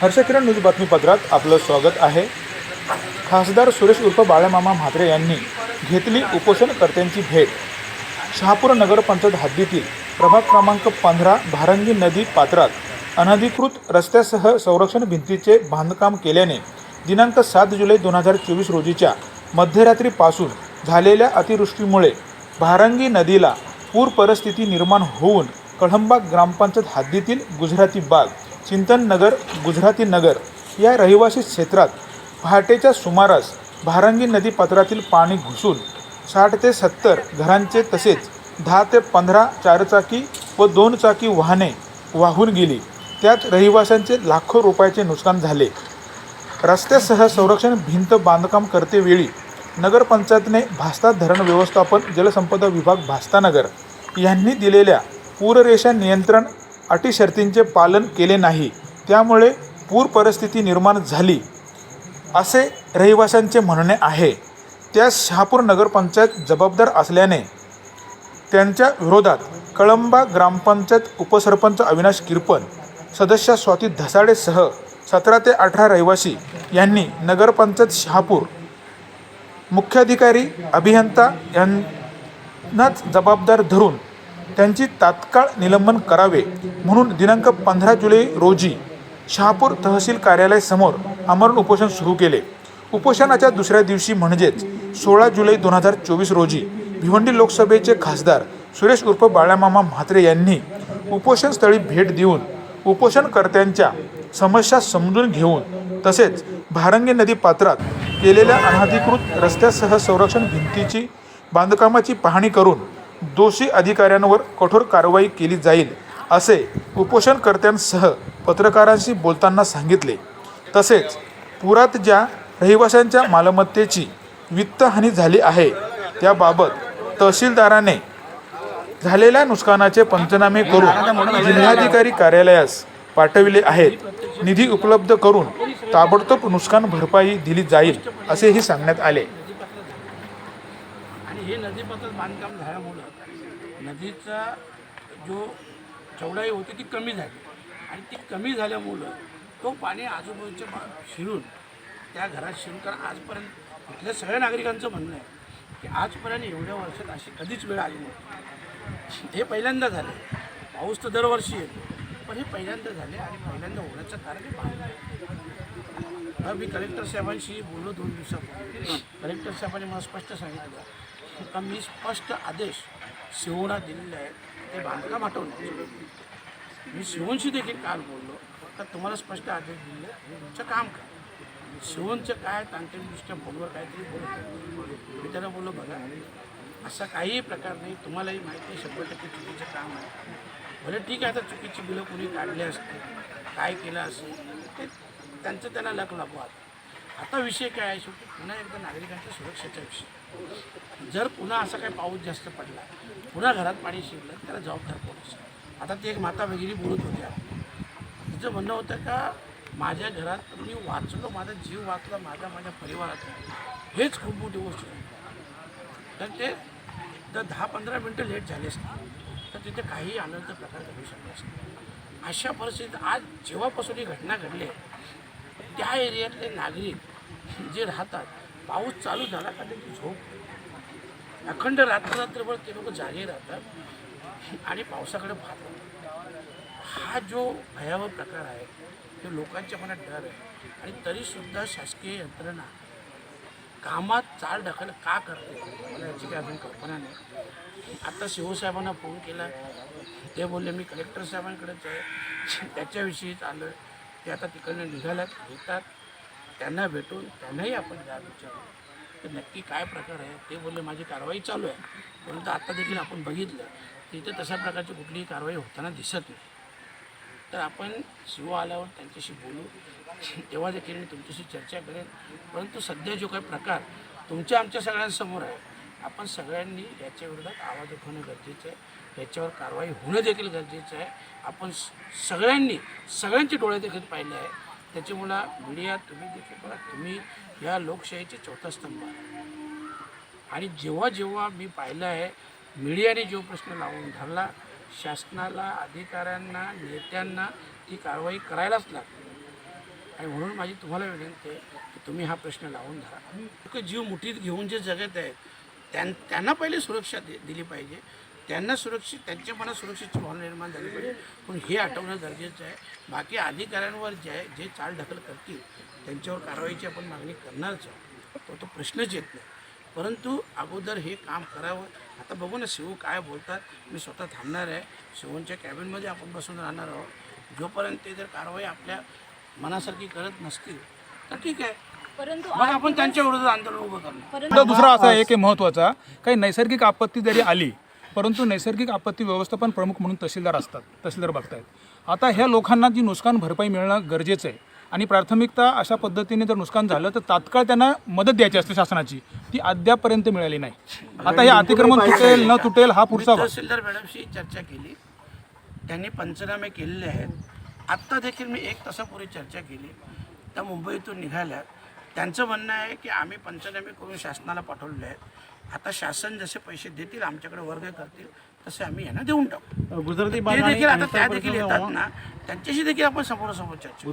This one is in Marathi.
हर्षकिरण न्यूज बातमीपत्रात आपलं स्वागत आहे. खासदार सुरेश उर्फ बाळामामा म्हात्रे यांनी घेतली उपोषणकर्त्यांची भेट. शहापूर नगरपंचायत हद्दीतील प्रभाग क्रमांक पंधरा भारंगी नदी पात्रात अनधिकृत रस्त्यासह संरक्षण भिंतीचे बांधकाम केल्याने दिनांक सात जुलै दोन हजार चोवीस रोजीच्या मध्यरात्रीपासून झालेल्या अतिवृष्टीमुळे भारंगी नदीला पूर परिस्थिती निर्माण होऊन कळंबा ग्रामपंचायत हद्दीतील गुजराती बाग चिंतन नगर गुजराती नगर या रहिवासी क्षेत्रात पहाटेच्या सुमारास भारंगी नदी पात्रातील पाणी घुसून साठ ते सत्तर घरांचे तसेच दहा ते पंधरा चारचाकी व दोन चाकी वाहने वाहून गेली. त्यात रहिवाशांचे लाखो रुपयाचे नुकसान झाले. रस्त्यासह संरक्षण भिंत बांधकाम करतेवेळी नगरपंचायतने भास्ता धरण व्यवस्थापन जलसंपदा विभाग भास्तानगर यांनी दिलेल्या पूररेषा नियंत्रण अटी शर्तींचे पालन केले नाही. त्यामुळे पूर परिस्थिती निर्माण झाली असे रहिवाशांचे म्हणणे आहे. त्यास शहापूर नगरपंचायत जबाबदार असल्याने त्यांच्या विरोधात कळंबा ग्रामपंचायत उपसरपंच अविनाश किरपन सदस्य स्वाती धसाडेसह सतरा ते अठरा रहिवासी यांनी नगरपंचायत शहापूर मुख्याधिकारी अभियंता यांनाच जबाबदार धरून त्यांची तात्काळ निलंबन करावे म्हणून दिनांक पंधरा जुलै रोजी शहापूर तहसील कार्यालयासमोर आमरण उपोषण सुरू केले. उपोषणाच्या दुसऱ्या दिवशी म्हणजेच सोळा जुलै दोन हजार चोवीस रोजी भिवंडी लोकसभेचे खासदार सुरेश उर्फ बाळामामा म्हात्रे यांनी उपोषणस्थळी भेट देऊन उपोषणकर्त्यांच्या समस्या समजून घेऊन तसेच भारंगी नदी पात्रात केलेल्या अनाधिकृत रस्त्यासह संरक्षण भिंतीची बांधकामाची पाहणी करून दोषी अधिकाऱ्यांवर कठोर कारवाई केली जाईल असे उपोषणकर्त्यांसह पत्रकारांशी बोलताना सांगितले. तसेच पुरात ज्या रहिवाशांच्या मालमत्तेची वित्तहानी झाली आहे त्याबाबत तहसीलदाराने झालेल्या नुकसानाचे पंचनामे करून जिल्हाधिकारी कार्यालयास पाठविले आहेत. निधी उपलब्ध करून ताबडतोब नुकसान भरपाई दिली जाईल असेही सांगण्यात आले. आणि हे नदीपात्रात बांधकाम झाल्यामुळं नदीचा जो चौडाई होती ती कमी झाली. आणि ती कमी झाल्यामुळं तो पाणी आजूबाजूच्या बा शिरून त्या घरात शिरून कारण आजपर्यंत इथल्या सगळ्या नागरिकांचं म्हणणं आहे की आजपर्यंत एवढ्या वर्षात अशी कधीच वेळ आली नव्हती हे पहिल्यांदा झालं. पाऊस तर दरवर्षी येतो पण हे पहिल्यांदा झाले आणि पहिल्यांदा होण्याचं कारण हे पाणी मी कलेक्टर साहेबांशी बोललो दोन दिवसापूर्वी. कलेक्टर साहेबांनी मला स्पष्ट सांगितलं का मी स्पष्ट आदेश शिवणा दिलेले आहेत ते बांधकाम हटवण्याचे मी शिवणशी देखील काल बोललो तर तुम्हाला स्पष्ट आदेश दिले तुमचं काम काय शिवणचं काय तांत्रिकदृष्ट्या फोनवर काहीतरी बोलतो मी त्याला बोललो बघा असा काहीही प्रकार नाही तुम्हालाही माहिती आहे शंभर टक्के चुकीचं काम आहे. भले ठीक आहे तर चुकीची बिलं कोणी काढली असते काय केलं असेल ते त्यांचं त्यांना लक लागू आता आता विषय काय आहे शेवटी? पुन्हा एकदा नागरिकांच्या सुरक्षेचा विषय. जर पुन्हा असा काही पाऊस जास्त पडला पुन्हा घरात पाणी शिरलं त्याला जबाबदार कोण आता ती एक माता वगैरे बोलत होत्या. तिचं म्हणणं होतं का माझ्या घरात मी वाचलो माझा जीव वाचला माझ्या माझ्या परिवाराचा हेच खूप मोठी गोष्ट आहे. तर ते जर दहा पंधरा मिनटं लेट झाले असते तर तिथे काही आनंद प्रकार घडू शकले असते अशा परिस्थितीत आज जेव्हापासून ही घटना घडली आहे, त्या एरियातले नागरिक जे राहतात पाऊस चालू झाला का त्यांची झोप अखंड रात्र रात्रभर ते लोक जागे राहतात आणि पावसाकडे पाहतात. हा जो भयावह प्रकार आहे तो लोकांच्या मनात डर आहे. आणि तरीसुद्धा शासकीय यंत्रणा कामात चाल ढकल का करते मला याची काही अजून कल्पना नाही. आता शिवसाहेबांना फोन केला. ते बोलले मी कलेक्टर साहेबांकडेच आहे. त्याच्याविषयीच आलं ते आता तिकडनं निघाल्यात येतात. त्यांना भेटून त्यांनाही आपण जा विचारू. तर नक्की काय प्रकार आहे ते बोलले माझी कारवाई चालू आहे. परंतु आता देखील आपण बघितलं तर इथे तशा प्रकारची कुठलीही कारवाई होताना दिसत नाही. तर आपण शिव आल्यावर त्यांच्याशी बोलू. तेव्हा देखील मी तुमच्याशी चर्चा करेन. परंतु सध्या जो काही प्रकार तुमच्या आमच्या सगळ्यांसमोर आहे आपण सगळ्यांनी याच्या विरोधात आवाज उठवणं गरजेचं आहे. याच्यावर कारवाई होणं देखील गरजेचं आहे. आपण स- सगळ्यांनी सगळ्यांचे डोळे देखील पाहिले आहे त्याच्यामुळं मीडिया तुम्ही देखील बघा तुम्ही या लोकशाहीचे चौथा स्तंभ आहे. आणि जेव्हा जेव्हा मी पाहिलं आहे मीडियाने जो प्रश्न लावून धरला शासनाला अधिकाऱ्यांना नेत्यांना ती कारवाई करायलाच लागते आणि म्हणून माझी तुम्हाला विनंती आहे की तुम्ही हा प्रश्न लावून धरा. लोक जीव मुठीत घेऊन जे जगत आहेत त्यां त्यांना पहिले सुरक्षा दि दिली पाहिजे. त्यांना सुरक्षित त्यांच्या मनात सुरक्षेची भावना निर्माण झाली पाहिजे. पण हे आठवणं गरजेचं आहे. बाकी अधिकाऱ्यांवर जे जे चालढकल करतील त्यांच्यावर कारवाईची आपण मागणी करणारच आहोत. तो तो प्रश्नच येत नाही. परंतु अगोदर हे काम करावं. आता बघू ना शिव काय बोलतात. मी स्वतः थांबणार आहे. शिवच्या कॅबिनमध्ये आपण बसून राहणार आहोत. जोपर्यंत ते जर कारवाई आपल्या मनासारखी करत नसतील तर ठीक आहे. परंतु मग आपण त्यांच्या विरोधात आंदोलन उभं करणार. दुसरा असा आहे की महत्त्वाचा काही नैसर्गिक आपत्ती जरी आली परंतु नैसर्गिक आपत्ती व्यवस्थापन प्रमुख म्हणून तहसीलदार असतात तहसीलदार बघतायत. आता ह्या लोकांना जी नुकसान भरपाई मिळणं गरजेचं आहे आणि प्राथमिकता अशा पद्धतीने जर नुकसान झालं तर तात्काळ त्यांना मदत द्यायची असते शासनाची. ती अद्यापपर्यंत मिळाली नाही. आता हे अतिक्रमण तुटेल न तुटेल हा पुढचा तहसीलदार मॅडमशी चर्चा केली. त्यांनी पंचनामे केलेले आहेत. आत्ता देखील मी एक तासापूर्वी चर्चा केली. त्या मुंबईतून निघाल्या. त्यांचं म्हणणं आहे की आम्ही पंचनामे करून शासनाला पाठवलेले आहेत. आता शासन जसे पैसे देतील आमच्याकडे वर्ग करतील तसे आम्ही यांना देऊन टाकू. गुजराती ते देखील आता त्या देखील येतात ना. त्यांच्याशी देखील आपण समोरासमोर चर्चा.